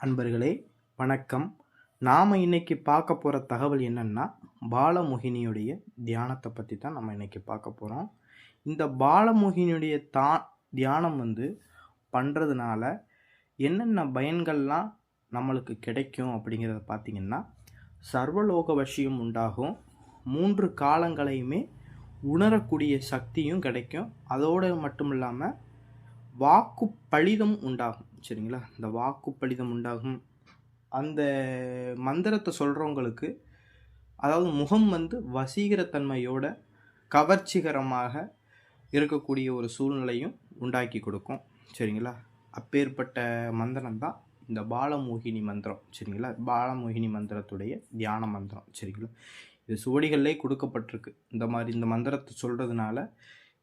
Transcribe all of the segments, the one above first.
அன்பர்களே வணக்கம். நாம் இன்னைக்கு பார்க்க போகிற தகவல் என்னென்னா பாலமோகினியுடைய தியானத்தை பற்றி தான் நம்ம இன்றைக்கி பார்க்க போகிறோம் இந்த பாலமோகினியுடைய தா தியானம் வந்து பண்ணுறதுனால என்னென்ன பயன்கள்லாம் நம்மளுக்கு கிடைக்கும் அப்படிங்கிறத பார்த்தீங்கன்னா சர்வலோக வசியம் உண்டாகும். மூன்று காலங்களையுமே உணரக்கூடிய சக்தியும் கிடைக்கும். அதோடு மட்டும் இல்லாமல் வாக்கு பழிதம் உண்டாகும். சரிங்களா? இந்த வாக்கு பழிதம் உண்டாகும். அந்த மந்திரத்தை சொல்கிறவங்களுக்கு அதாவது முகம் வந்து வசீகரத்தன்மையோட கவர்ச்சிகரமாக இருக்கக்கூடிய ஒரு சூழ்நிலையும் உண்டாக்கி கொடுக்கும். சரிங்களா? அப்பேற்பட்ட மந்திரம் தான் இந்த பாலமோகினி மந்திரம். சரிங்களா? பாலமோகினி மந்திரத்துடைய தியான மந்திரம். சரிங்களா? இது சுவடிகள்லேயே கொடுக்கப்பட்டிருக்கு. இந்த மாதிரி இந்த மந்திரத்தை சொல்கிறதுனால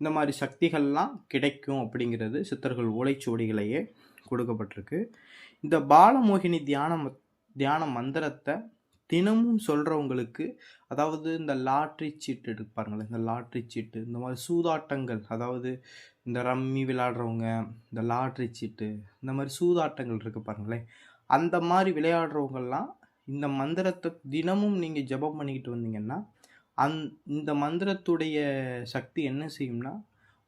இந்த மாதிரி சக்திகள்லாம் கிடைக்கும் அப்படிங்கிறது சித்தர்கள் ஓலைச்சுவடிகளையே கொடுக்கப்பட்டிருக்கு. இந்த பாலமோகினி தியானம் தியான மந்திரத்தை தினமும் சொல்கிறவங்களுக்கு அதாவது இந்த லாட்ரி சீட்டு எடுப்பாருங்களே இந்த லாட்ரி சீட்டு இந்த மாதிரி சூதாட்டங்கள் அதாவது இந்த ரம்மி விளையாடுறவங்க இந்த லாட்ரி சீட்டு இந்த மாதிரி சூதாட்டங்கள் இருக்கு பாருங்களேன். அந்த மாதிரி விளையாடுறவங்கெல்லாம் இந்த மந்திரத்தை தினமும் நீங்கள் ஜெபம் பண்ணிக்கிட்டு வந்தீங்கன்னா அந் இந்த மந்திரத்துடைய சக்தி என்ன செய்யும்னா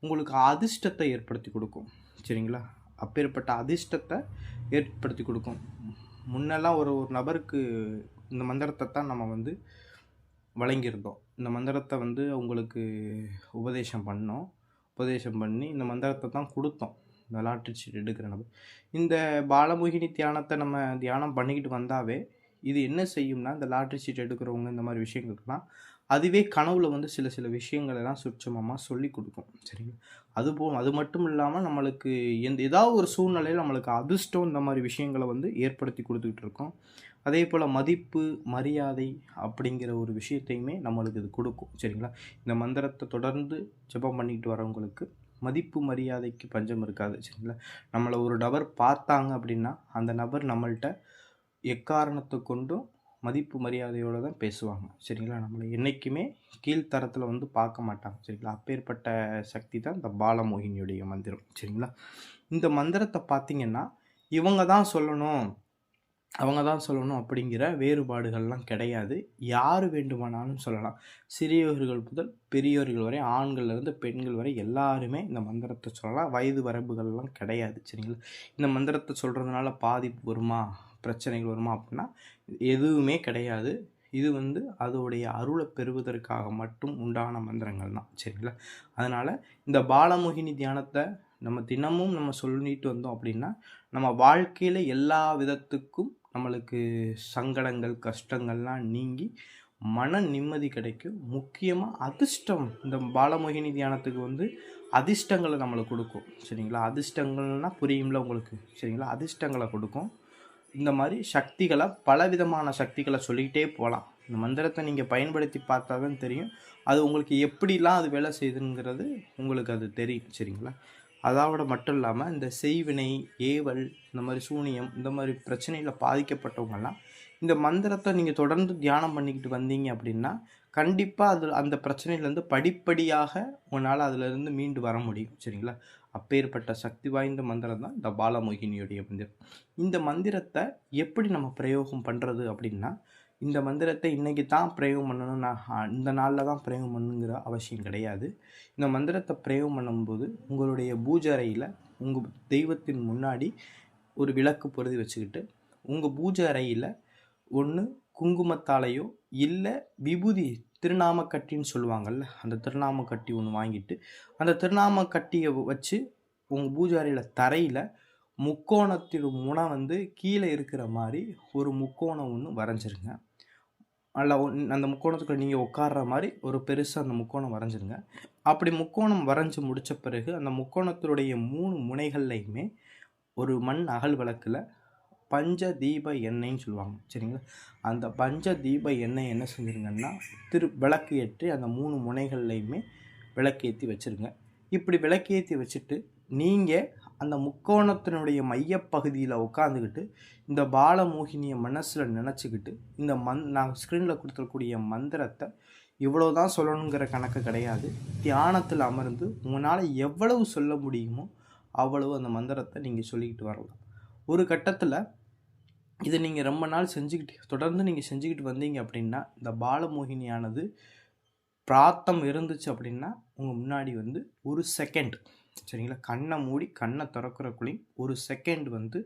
உங்களுக்கு அதிர்ஷ்டத்தை ஏற்படுத்தி கொடுக்கும். சரிங்களா? அப்பேற்பட்ட அதிர்ஷ்டத்தை ஏற்படுத்தி கொடுக்கும். முன்னெல்லாம் ஒரு ஒரு நபருக்கு இந்த மந்திரத்தை தான் நம்ம வந்து வழங்கியிருந்தோம். இந்த மந்திரத்தை வந்து அவங்களுக்கு உபதேசம் பண்ணோம். உபதேசம் பண்ணி இந்த மந்திரத்தை தான் கொடுத்தோம். இந்த லாட்ரி சீட் எடுக்கிற நபர். இந்த பாலமோகினி தியானத்தை நம்ம தியானம் பண்ணிக்கிட்டு வந்தாவே இது என்ன செய்யும்னா இந்த லாட்ரி சீட் எடுக்கிறவங்க இந்த மாதிரி விஷயங்களுக்கெல்லாம் அதுவே கனவுல வந்து சில சில விஷயங்கள் எல்லாம் சுட்சமமாக சொல்லி கொடுக்கும். சரிங்களா? அது போ அது மட்டும் இல்லாமல் நம்மளுக்கு எந்த ஏதாவது ஒரு சூழ்நிலையில் நம்மளுக்கு அதிர்ஷ்டம் இந்த மாதிரி விஷயங்களை வந்து ஏற்படுத்தி கொடுத்துக்கிட்டு இருக்கோம். அதே போல் மதிப்பு மரியாதை அப்படிங்கிற ஒரு விஷயத்தையுமே நம்மளுக்கு இது கொடுக்கும். சரிங்களா? இந்த மந்திரத்தை தொடர்ந்து ஜெபம் பண்ணிக்கிட்டு வரவங்களுக்கு மதிப்பு மரியாதைக்கு பஞ்சம் இருக்காது. சரிங்களா? நம்மளை ஒரு நபர் பார்த்தாங்க அப்படின்னா அந்த நபர் நம்மள்கிட்ட எக்காரணத்தை கொண்டும் மதிப்பு மரியாதையோடு தான் பேசுவாங்க. சரிங்களா? நம்மளை என்றைக்குமே கீழ்த்தரத்தில் வந்து பார்க்க மாட்டாங்க. சரிங்களா? அப்பேற்பட்ட சக்தி தான் இந்த பாலமோகினியுடைய மந்திரம். சரிங்களா? இந்த மந்திரத்தை பார்த்தீங்கன்னா இவங்க தான் சொல்லணும் அவங்க தான் சொல்லணும் அப்படிங்கிற வேறுபாடுகள்லாம் கிடையாது. யார் வேண்டுமானாலும் சொல்லலாம். சிறியவர்கள் முதல் பெரியவர்கள் வரை ஆண்கள்லேருந்து பெண்கள் வரை எல்லாருமே இந்த மந்திரத்தை சொல்லலாம். வயது வரம்புகள்லாம் கிடையாது. சரிங்களா? இந்த மந்திரத்தை சொல்கிறதுனால பாதிப்பு வருமா? பிரச்சனைகள் வருமா அப்படின்னா எதுவுமே கிடையாது. இது வந்து அதோடைய அருளை பெறுவதற்காக மட்டும் உண்டான மந்திரங்கள் தான். சரிங்களா? அதனால் இந்த பாலமோகினி தியானத்தை நம்ம தினமும் நம்ம சொல்லிட்டு வந்தோம் அப்படின்னா நம்ம வாழ்க்கையில் எல்லா விதத்துக்கும் நம்மளுக்கு சங்கடங்கள் கஷ்டங்கள்லாம் நீங்கி மன நிம்மதி கிடைக்கும். முக்கியமாக அதிர்ஷ்டம் இந்த பாலமோகினி தியானத்துக்கு வந்து அதிர்ஷ்டங்களை நம்மளுக்கு கொடுக்கும். சரிங்களா? அதிர்ஷ்டங்கள்னால் புரியும்ல உங்களுக்கு? சரிங்களா? அதிர்ஷ்டங்களை கொடுக்கும். இந்த மாதிரி சக்திகளை பலவிதமான சக்திகளை சொல்லிக்கிட்டே போகலாம். இந்த மந்திரத்தை நீங்கள் பயன்படுத்தி பார்த்தா தான் தெரியும். அது உங்களுக்கு எப்படிலாம் அது வேலை செய்யுதுங்கிறது உங்களுக்கு அது தெரியும் சரிங்களா? அதோட மட்டும் இல்லாமல் இந்த செய்வினை ஏவல் இந்த மாதிரி சூனியம் இந்த மாதிரி பிரச்சனையில் பாதிக்கப்பட்டவங்கெல்லாம் இந்த மந்திரத்தை நீங்கள் தொடர்ந்து தியானம் பண்ணிக்கிட்டு வந்தீங்க அப்படின்னா கண்டிப்பாக அது அந்த பிரச்சனையிலேருந்து படிப்படியாக உன்னால் அதிலிருந்து மீண்டு வர முடியும் சரிங்களா? அப்பேற்பட்ட சக்தி வாய்ந்த மந்திரம் தான் இந்த பாலமோகினியுடைய மந்திரம். இந்த மந்திரத்தை எப்படி நம்ம பிரயோகம் பண்ணுறது அப்படின்னா இந்த மந்திரத்தை இன்றைக்கி தான் பிரயோகம் பண்ணணும் நான் இந்த நாளில் தான் பிரயோகம் பண்ணுங்கிற அவசியம் கிடையாது. இந்த மந்திரத்தை பிரயோகம் பண்ணும்போது உங்களுடைய பூஜை அறையில் உங்கள் தெய்வத்தின் முன்னாடி ஒரு விளக்கு பொருதி வச்சுக்கிட்டு உங்கள் பூஜை அறையில் ஒன்று குங்குமத்தாலையோ இல்லை விபூதி திருநாமக்கட்டின்னு சொல்லுவாங்கள்ல அந்த திருநாமக்கட்டி ஒன்று வாங்கிட்டு அந்த திருநாமக்கட்டியை வச்சு உங்கள் பூஜாரியில் தரையில் முக்கோணத்தின் முனை வந்து கீழே இருக்கிற மாதிரி ஒரு முக்கோணம் ஒன்று வரைஞ்சிருங்க. அல்ல அந்த முக்கோணத்துக்குள்ள நீங்கள் உட்கார்ற மாதிரி ஒரு பெருசாக அந்த முக்கோணம் வரைஞ்சிருங்க. அப்படி முக்கோணம் வரைஞ்சி முடித்த பிறகு அந்த முக்கோணத்தினுடைய மூணு முனைகள்லையுமே ஒரு மண் அகல் விளக்கில் பஞ்ச தீப எண்ணெய்ன்னு சொல்லுவாங்க. சரிங்களா? அந்த பஞ்ச தீப எண்ணெய் என்ன செஞ்சுருங்கன்னா திரு விளக்கு ஏற்றி அந்த மூணு முனைகள்லையுமே விளக்கேற்றி வச்சுருங்க. இப்படி விளக்கேற்றி வச்சுட்டு நீங்கள் அந்த முக்கோணத்தினுடைய மையப்பகுதியில் உட்காந்துக்கிட்டு இந்த பாலமோகினியை மனசில் நினச்சிக்கிட்டு இந்த மந் நான் ஸ்க்ரீனில் கொடுத்துருக்கூடிய மந்திரத்தை இவ்வளோ தான் சொல்லணுங்கிற கணக்கு கிடையாது. தியானத்தில் அமர்ந்து உங்களால் எவ்வளவு சொல்ல முடியுமோ அவ்வளவு அந்த மந்திரத்தை நீங்கள் சொல்லிக்கிட்டு வரலாம். ஒரு கட்டத்தில் இதை நீங்கள் ரொம்ப நாள் செஞ்சுக்கிட்டு தொடர்ந்து நீங்கள் செஞ்சுக்கிட்டு வந்தீங்க அப்படின்னா இந்த பாலமோகினியானது பிராத்தம் இருந்துச்சு அப்படின்னா உங்கள் முன்னாடி வந்து ஒரு செகண்ட் சரிங்களா? கண்ணை மூடி கண்ணை திறக்கிறக்குள்ளேயும் ஒரு செகண்ட் வந்து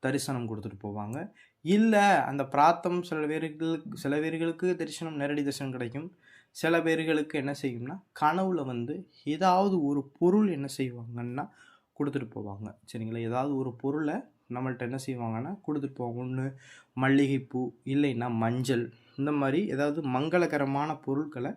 தரிசனம் கொடுத்துட்டு போவாங்க. இல்லை அந்த பிராத்தம் சில பேர்களுக்கு சில பேர்களுக்கு தரிசனம் நேரடி தரிசனம் கிடைக்கும். சில பேர்களுக்கு என்ன செய்யும்னா கனவுல வந்து ஏதாவது ஒரு பொருள் என்ன செய்வாங்கன்னா கொடுத்துட்டு போவாங்க. சரிங்களா? ஏதாவது ஒரு பொருளை நம்மள்ட்ட என்ன செய்வாங்கன்னா கொடுத்துட்டு போவாங்க ஒன்று மல்லிகைப்பூ இல்லைன்னா மஞ்சள். இந்த மாதிரி ஏதாவது மங்களகரமான பொருட்களை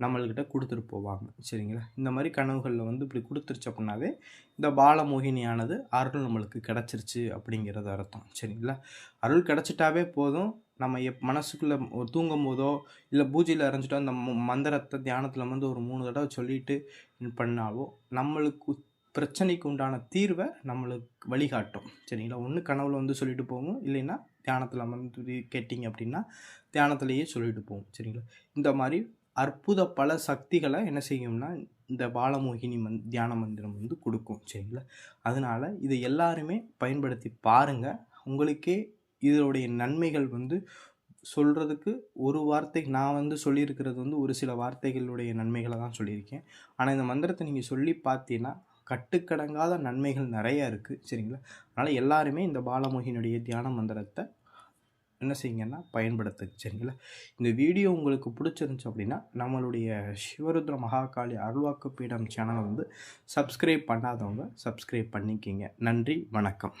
நம்மள்கிட்ட கொடுத்துட்டு போவாங்க. சரிங்களா? இந்த மாதிரி கனவுகளில் வந்து இப்படி கொடுத்துருச்சு அப்படின்னாவே இந்த பாலமோகினியானது அருள் நம்மளுக்கு கிடச்சிருச்சு அப்படிங்கிறது அர்த்தம். சரிங்களா? அருள் கிடச்சிட்டாவே போதும். நம்ம எப் மனசுக்குள்ளே தூங்கும் போதோ இல்லை பூஜையில் அரைஞ்சிட்டோ அந்த ம- மந்திரத்தை தியானத்தில் வந்து ஒரு மூணு தடவை சொல்லிட்டு பண்ணாவோ நம்மளுக்கு பிரச்சனைக்கு உண்டான தீர்வை நம்மளுக்கு வழிகாட்டும். சரிங்களா? ஒன்று கனவுல வந்து சொல்லிட்டு போகும். இல்லைன்னா தியானத்தில் அமர்ந்து கேட்டிங்க அப்படின்னா தியானத்திலேயே சொல்லிட்டு போகும். சரிங்களா? இந்த மாதிரி அற்புத பல சக்திகளை என்ன செய்யும்னா இந்த பாலமோகினி மந் தியான மந்திரம் வந்து கொடுக்கும். சரிங்களா? அதனால் இதை எல்லாருமே பயன்படுத்தி பாருங்கள் உங்களுக்கே இதனுடைய நன்மைகள் வந்து சொல்கிறதுக்கு ஒரு வார்த்தை நான் வந்து சொல்லியிருக்கிறது வந்து ஒரு சில வார்த்தைகளுடைய நன்மைகளை தான் சொல்லியிருக்கேன். ஆனால் இந்த மந்திரத்தை நீங்கள் சொல்லி பார்த்தீங்கன்னா கட்டுக்கடங்காத நன்மைகள் நிறைய இருக்குது சரிங்களா? அதனால் எல்லாருமே இந்த பாலமோகினுடைய தியான மந்திரத்தை என்ன செய்யுங்கன்னா பயன்படுத்து சரிங்களா? இந்த வீடியோ உங்களுக்கு பிடிச்சிருந்துச்சு அப்படின்னா நம்மளுடைய சிவருத்ர மகாகாளி அருள்வாக்கு பீடம் சேனலை வந்து சப்ஸ்கிரைப் பண்ணாதவங்க சப்ஸ்கிரைப் பண்ணிக்கிங்க. நன்றி வணக்கம்.